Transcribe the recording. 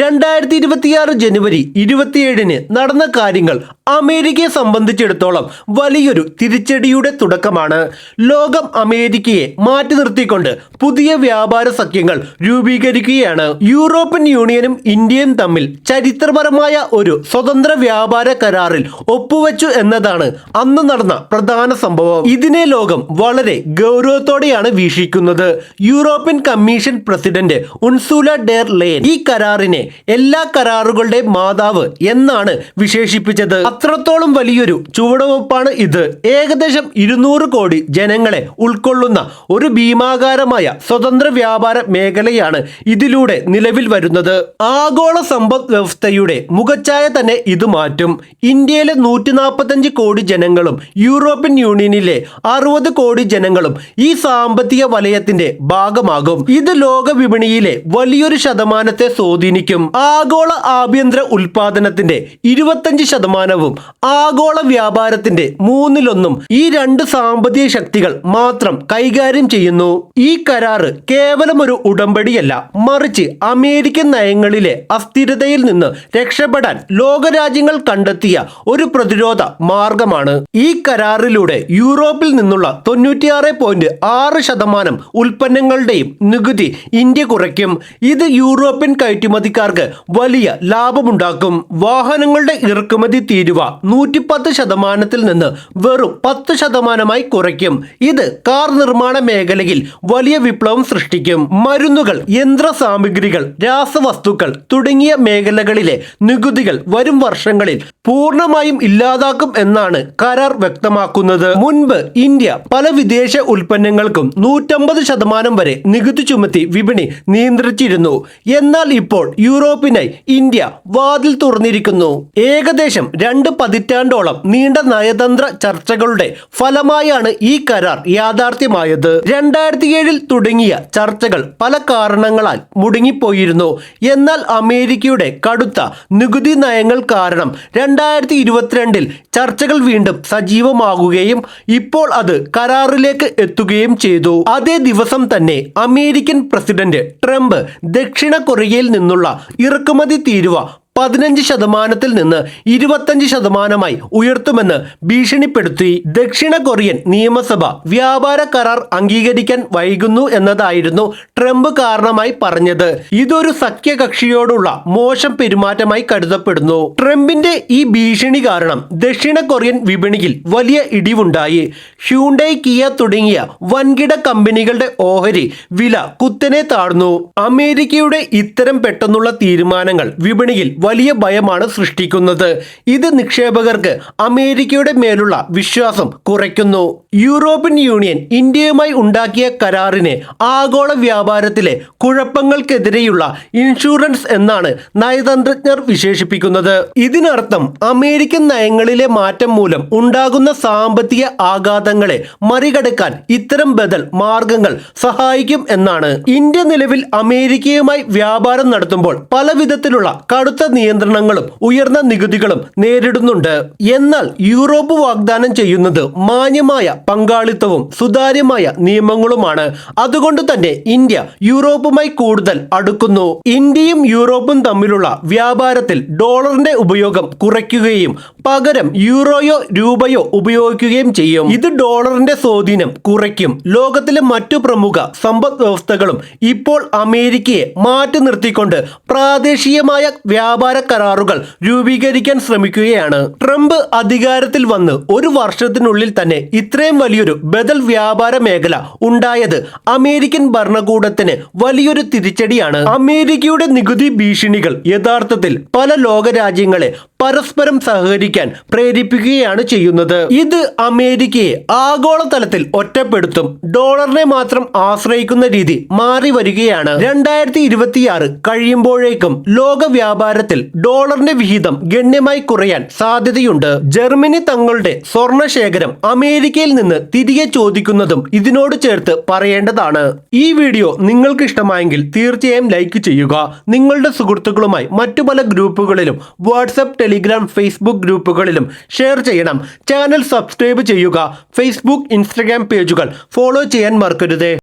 രണ്ടായിരത്തി ഇരുപത്തിയാറ് ജനുവരി ഇരുപത്തിയേഴിന് നടന്ന കാര്യങ്ങൾ അമേരിക്കയെ സംബന്ധിച്ചിടത്തോളം വലിയൊരു തിരിച്ചടിയുടെ തുടക്കമാണ്. ലോകം അമേരിക്കയെ മാറ്റി നിർത്തിക്കൊണ്ട് പുതിയ വ്യാപാര സഖ്യങ്ങൾ രൂപീകരിക്കുകയാണ്. യൂറോപ്യൻ യൂണിയനും ഇന്ത്യയും തമ്മിൽ ചരിത്രപരമായ ഒരു സ്വതന്ത്ര വ്യാപാര കരാറിൽ ഒപ്പുവെച്ചു എന്നതാണ് അന്ന് നടന്ന പ്രധാന സംഭവം. ഇതിനെ ലോകം വളരെ ഗൗരവത്തോടെയാണ് വീക്ഷിക്കുന്നത്. European Commission President Ursula der Leyen ഈ കരാറിനെ എല്ലാ കരാറുകളുടെ മാതാവ് എന്നാണ് വിശേഷിപ്പിച്ചത്. അത്രത്തോളം വലിയൊരു ചുവടുവെപ്പാണ് ഇത്. ഏകദേശം ഇരുന്നൂറ് കോടി ജനങ്ങളെ ഉൾക്കൊള്ളുന്ന ഒരു ഭീമാകാരമായ സ്വതന്ത്ര വ്യാപാര മേഖലയാണ് ഇതിലൂടെ നിലവിൽ വരുന്നത്. ആഗോള സമ്പദ് വ്യവസ്ഥയുടെ മുഖച്ഛായ തന്നെ ഇത് മാറ്റും. ഇന്ത്യയിലെ നൂറ്റി നാൽപ്പത്തഞ്ച് കോടി ജനങ്ങളും യൂറോപ്യൻ യൂണിയനിലെ അറുപത് കോടി ജനങ്ങളും ഈ സാമ്പത്തിക വലയത്തിന്റെ ഭാഗമാകും. ഇത് ലോക വിപണിയിലെ വലിയൊരു ശതമാനത്തെ സ്വാധീനിക്കും. ആഗോള ആഭ്യന്തര ഉൽപാദനത്തിന്റെ ഇരുപത്തഞ്ച് ശതമാനവും ആഗോള വ്യാപാരത്തിന്റെ മൂന്നിലൊന്നും ഈ രണ്ട് സാമ്പത്തിക ശക്തികൾ മാത്രം കൈകാര്യം ചെയ്യുന്നു. ഈ കരാറ് കേവലം ഒരു ഉടമ്പടിയല്ല മറിച്ച് അമേരിക്കൻ നയങ്ങളിലെ അസ്ഥിരതയിൽ നിന്ന് രക്ഷപ്പെടാൻ ലോകരാജ്യങ്ങൾ കണ്ടെത്തിയ ഒരു പ്രതിരോധ മാർഗമാണ്. ഈ കരാറിലൂടെ യൂറോപ്പിൽ നിന്നുള്ള തൊണ്ണൂറ്റിയാറ് പോയിന്റ് ആറ് ശതമാനം ഉൽപ്പന്നങ്ങളുടെയും നികുതി ഇന്ത്യ കുറയ്ക്കും. ഇത് യൂറോപ്യൻ കയറ്റുമതിക്കാർക്ക് വലിയ ലാഭമുണ്ടാക്കും. വാഹനങ്ങളുടെ ഇറക്കുമതി തീരുവ നൂറ്റിപ്പത്ത് ശതമാനത്തിൽ നിന്ന് വെറും പത്ത് ശതമാനമായി കുറയ്ക്കും. ഇത് കാർ നിർമ്മാണ മേഖലയിൽ വലിയ വിപ്ലവം സൃഷ്ടിക്കും. മരുന്നുകൾ യന്ത്ര സാമഗ്രികൾ രാസവസ്തുക്കൾ തുടങ്ങിയ മേഖലകളിലെ നികുതികൾ വരും വർഷങ്ങളിൽ പൂർണമായും ഇല്ലാതാക്കും എന്നാണ് കരാർ വ്യക്തമാക്കുന്നത്. മുൻപ് ഇന്ത്യ പല വിദേശ ഉൽപ്പന്നങ്ങൾക്കും നൂറ്റമ്പത് ശതമാനം വരെ നികുതി ചുമത്തി വിപണി നിയന്ത്രിച്ചിരുന്നു. എന്നാൽ ഇപ്പോൾ യൂറോപ്പിനായി ഇന്ത്യ വാതിൽ തുറന്നിരിക്കുന്നു. ഏകദേശം രണ്ട് പതിറ്റാണ്ടോളം നീണ്ട നയതന്ത്ര ചർച്ചകളുടെ ഫലമായാണ് ഈ കരാർ യാഥാർത്ഥ്യമായത്. രണ്ടായിരത്തി ഏഴിൽ തുടങ്ങിയ ചർച്ചകൾ പല കാരണങ്ങളാൽ മുടങ്ങിപ്പോയിരുന്നു. എന്നാൽ അമേരിക്കയുടെ കടുത്ത നികുതി നയങ്ങൾ കാരണം രണ്ടായിരത്തി ഇരുപത്തിരണ്ടിൽ ചർച്ചകൾ വീണ്ടും സജീവമാകുകയും ഇപ്പോൾ അത് കരാറിലേക്ക് എത്തുകയും ചെയ്തു. അതേ ദിവസം തന്നെ അമേരിക്കൻ പ്രസിഡന്റ് ട്രംപ് ദക്ഷിണ കൊറിയയിൽ നിന്നുള്ള ഇറക്കുമതി തീരുവ പതിനഞ്ച് ശതമാനത്തിൽ നിന്ന് ഇരുപത്തഞ്ച് ശതമാനമായി ഉയർത്തുമെന്ന് ഭീഷണിപ്പെടുത്തി ദക്ഷിണ കൊറിയൻ നിയമസഭ വ്യാപാര കരാർ അംഗീകരിക്കാൻ വൈകുന്നു എന്നതായിരുന്നു ട്രംപ് കാരണമായി പറഞ്ഞത്. ഇതൊരു സഖ്യകക്ഷിയോടുള്ള മോശം പെരുമാറ്റമായി കരുതപ്പെടുന്നു. ട്രംപിന്റെ ഈ ഭീഷണി കാരണം ദക്ഷിണ കൊറിയൻ വിപണിയിൽ വലിയ ഇടിവുണ്ടായി. ഹ്യൂണ്ടൈ കിയ തുടങ്ങിയ വൻകിട കമ്പനികളുടെ ഓഹരി വില കുത്തനെ താഴ്ന്നു. അമേരിക്കയുടെ ഇത്തരം പെട്ടെന്നുള്ള തീരുമാനങ്ങൾ വിപണിയിൽ വലിയ ഭയമാണ് സൃഷ്ടിക്കുന്നത്. ഇത് നിക്ഷേപകർക്ക് അമേരിക്കയുടെ മേലുള്ള വിശ്വാസം കുറയ്ക്കുന്നു. യൂറോപ്യൻ യൂണിയൻ ഇന്ത്യയുമായി ഉണ്ടാക്കിയ കരാറിനെ ആഗോള വ്യാപാരത്തിലെ കുഴപ്പങ്ങൾക്കെതിരെയുള്ള ഇൻഷുറൻസ് എന്നാണ് നയതന്ത്രജ്ഞർ വിശേഷിപ്പിക്കുന്നത്. ഇതിനർത്ഥം അമേരിക്കൻ നയങ്ങളിലെ മാറ്റം മൂലം ഉണ്ടാകുന്ന സാമ്പത്തിക ആഘാതങ്ങളെ മറികടക്കാൻ ഇത്തരം ബദൽ മാർഗങ്ങൾ സഹായിക്കും എന്നാണ്. ഇന്ത്യ നിലവിൽ അമേരിക്കയുമായി വ്യാപാരം നടത്തുമ്പോൾ പല വിധത്തിലുള്ള കടുത്ത നിയന്ത്രണങ്ങളും ഉയർന്ന നികുതികളും നേരിടുന്നുണ്ട്. എന്നാൽ യൂറോപ്പ് വാഗ്ദാനം ചെയ്യുന്നത് മാന്യമായ പങ്കാളിത്തവും സുതാര്യമായ നിയമങ്ങളുമാണ്. അതുകൊണ്ട് തന്നെ ഇന്ത്യ യൂറോപ്പുമായി കൂടുതൽ അടുക്കുന്നു. ഇന്ത്യയും യൂറോപ്പും തമ്മിലുള്ള വ്യാപാരത്തിൽ ഡോളറിന്റെ ഉപയോഗം കുറയ്ക്കുകയും പകരം യൂറോയോ രൂപയോ ഉപയോഗിക്കുകയും ചെയ്യും. ഇത് ഡോളറിന്റെ സ്വാധീനം കുറയ്ക്കും. ലോകത്തിലെ മറ്റു പ്രമുഖ സമ്പദ് വ്യവസ്ഥകളും ഇപ്പോൾ അമേരിക്കയെ മാറ്റി നിർത്തിക്കൊണ്ട് പ്രാദേശികമായ വ്യാപാര കരാറുകൾ രൂപീകരിക്കാൻ ശ്രമിക്കുകയാണ്. ട്രംപ് അധികാരത്തിൽ വന്ന് ഒരു വർഷത്തിനുള്ളിൽ തന്നെ ഇത്രയും വലിയൊരു ബദൽ വ്യാപാര മേഖല ഉണ്ടായത് അമേരിക്കൻ ഭരണകൂടത്തിന് വലിയൊരു തിരിച്ചടിയാണ്. അമേരിക്കയുടെ നികുതി ഭീഷണികൾ യഥാർത്ഥത്തിൽ പല ലോകരാജ്യങ്ങളെ പരസ്പരം സഹകരിക്കാൻ പ്രേരിപ്പിക്കുകയാണ് ചെയ്യുന്നത്. ഇത് അമേരിക്കയെ ആഗോളതലത്തിൽ ഒറ്റപ്പെടുത്തും. ഡോളറിനെ മാത്രം ആശ്രയിക്കുന്ന രീതി മാറി വരികയാണ്. രണ്ടായിരത്തി ഇരുപത്തിയാറ് കഴിയുമ്പോഴേക്കും ലോക വ്യാപാരത്തിൽ ഡോളറിന്റെ വിഹിതം ഗണ്യമായി കുറയാൻ സാധ്യതയുണ്ട്. ജർമ്മനി തങ്ങളുടെ സ്വർണ ശേഖരം അമേരിക്കയിൽ നിന്ന് തിരികെ ചോദിക്കുന്നതും ഇതിനോട് ചേർത്ത് പറയേണ്ടതാണ്. ഈ വീഡിയോ നിങ്ങൾക്ക് ഇഷ്ടമായെങ്കിൽ തീർച്ചയായും ലൈക്ക് ചെയ്യുക. നിങ്ങളുടെ സുഹൃത്തുക്കളുമായി മറ്റു പല ഗ്രൂപ്പുകളിലും വാട്സപ്പ് ടെലിഗ്രാം ഫേസ്ബുക്ക് ഗ്രൂപ്പുകളിലും ഷെയർ ചെയ്യണം. ചാനൽ സബ്സ്ക്രൈബ് ചെയ്യുക. ഫേസ്ബുക്ക് ഇൻസ്റ്റഗ്രാം പേജുകൾ. ഫോളോ ചെയ്യാൻ മറക്കരുത്.